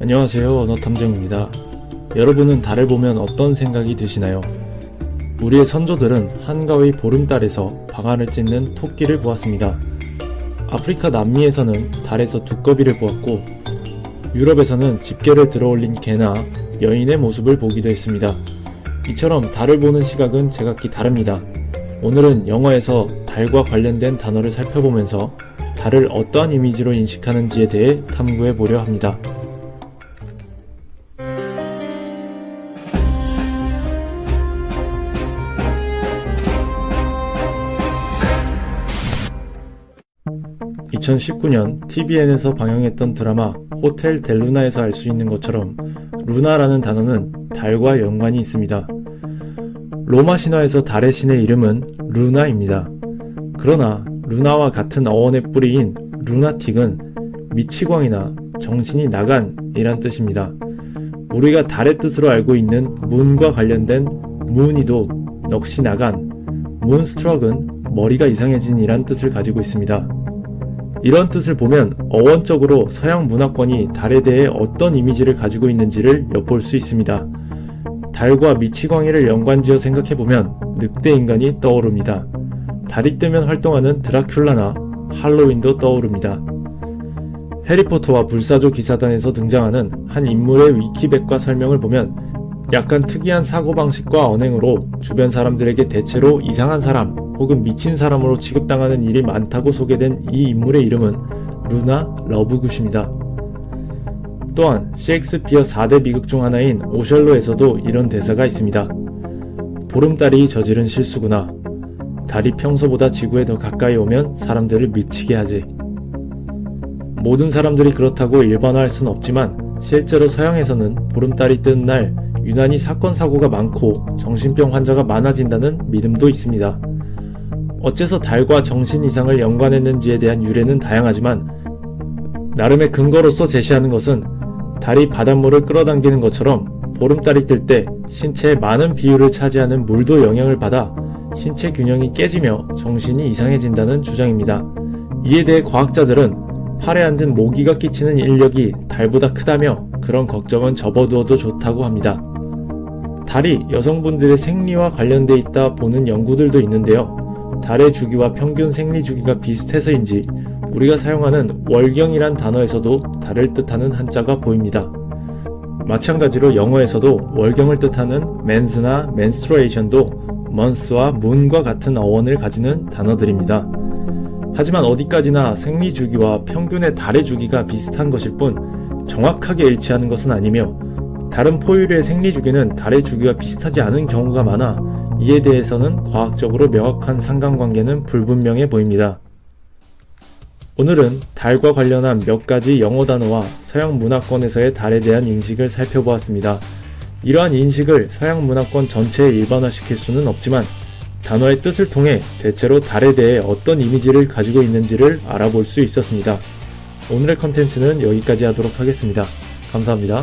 안녕하세요. 언어탐정입니다. 여러분은 달을 보면 어떤 생각이 드시나요? 우리의 선조들은 한가위 보름달에서 방안을 찢는 토끼를 보았습니다. 아프리카 남미에서는 달에서 두꺼비를 보았고, 유럽에서는 집게를 들어올린 개나 여인의 모습을 보기도 했습니다. 이처럼 달을 보는 시각은 제각기 다릅니다. 오늘은 영어에서 달과 관련된 단어를 살펴보면서 달을 어떠한 이미지로 인식하는지에 대해 탐구해 보려 합니다. (2019년) TVN에서 방영했던 드라마 호텔 델루나에서 알 수 있는 것처럼 루나라는 단어는 달과 연관이 있습니다. 로마 신화에서 달의 신의 이름은 루나입니다. 그러나 루나와 같은 어원의 뿌리인 루나틱은 미치광이나 정신이 나간 이란 뜻입니다. 우리가 달의 뜻으로 알고 있는 문과 관련된 문이도 넋이 나간, 문스트럭은 머리가 이상해진 이란 뜻을 가지고 있습니다. 이런 뜻을 보면 어원적으로 서양 문화권이 달에 대해 어떤 이미지를 가지고 있는지를 엿볼 수 있습니다. 달과 미치광이를 연관지어 생각해보면 늑대 인간이 떠오릅니다. 달이 뜨면 활동하는 드라큘라나 할로윈도 떠오릅니다. 해리포터와 불사조 기사단에서 등장하는 한 인물의 위키백과 설명을 보면 약간 특이한 사고방식과 언행으로 주변 사람들에게 대체로 이상한 사람 혹은 미친 사람으로 취급당하는 일이 많다고 소개된 이 인물의 이름은 루나 러브굿입니다. 또한 셰익스피어 4대 비극 중 하나인 오셜로에서도 이런 대사가 있습니다. 보름달이 저지른 실수구나. 달이 평소보다 지구에 더 가까이 오면 사람들을 미치게 하지. 모든 사람들이 그렇다고 일반화할 순 없지만 실제로 서양에서는 보름달이 뜬날 유난히 사건 사고가 많고 정신병 환자가 많아진다는 믿음도 있습니다. 어째서 달과 정신 이상을 연관했는지에 대한 유래는 다양하지만 나름의 근거로서 제시하는 것은 달이 바닷물을 끌어당기는 것처럼 보름달이 뜰 때 신체의 많은 비율을 차지하는 물도 영향을 받아 신체 균형이 깨지며 정신이 이상해진다는 주장입니다. 이에 대해 과학자들은 팔에 앉은 모기가 끼치는 인력이 달보다 크다며 그런 걱정은 접어두어도 좋다고 합니다. 달이 여성분들의 생리와 관련돼 있다 보는 연구들도 있는데요. 달의 주기와 평균 생리 주기가 비슷해서인지 우리가 사용하는 월경이란 단어에서도 달을 뜻하는 한자가 보입니다. 마찬가지로 영어에서도 월경을 뜻하는 맨스나 menstruation도 month와 moon과 같은 어원을 가지는 단어들입니다. 하지만 어디까지나 생리 주기와 평균의 달의 주기가 비슷한 것일 뿐 정확하게 일치하는 것은 아니며 다른 포유류의 생리 주기는 달의 주기와 비슷하지 않은 경우가 많아 이에 대해서는 과학적으로 명확한 상관관계는 불분명해 보입니다. 오늘은 달과 관련한 몇 가지 영어 단어와 서양 문화권에서의 달에 대한 인식을 살펴보았습니다. 이러한 인식을 서양 문화권 전체에 일반화시킬 수는 없지만 단어의 뜻을 통해 대체로 달에 대해 어떤 이미지를 가지고 있는지를 알아볼 수 있었습니다. 오늘의 컨텐츠는 여기까지 하도록 하겠습니다. 감사합니다.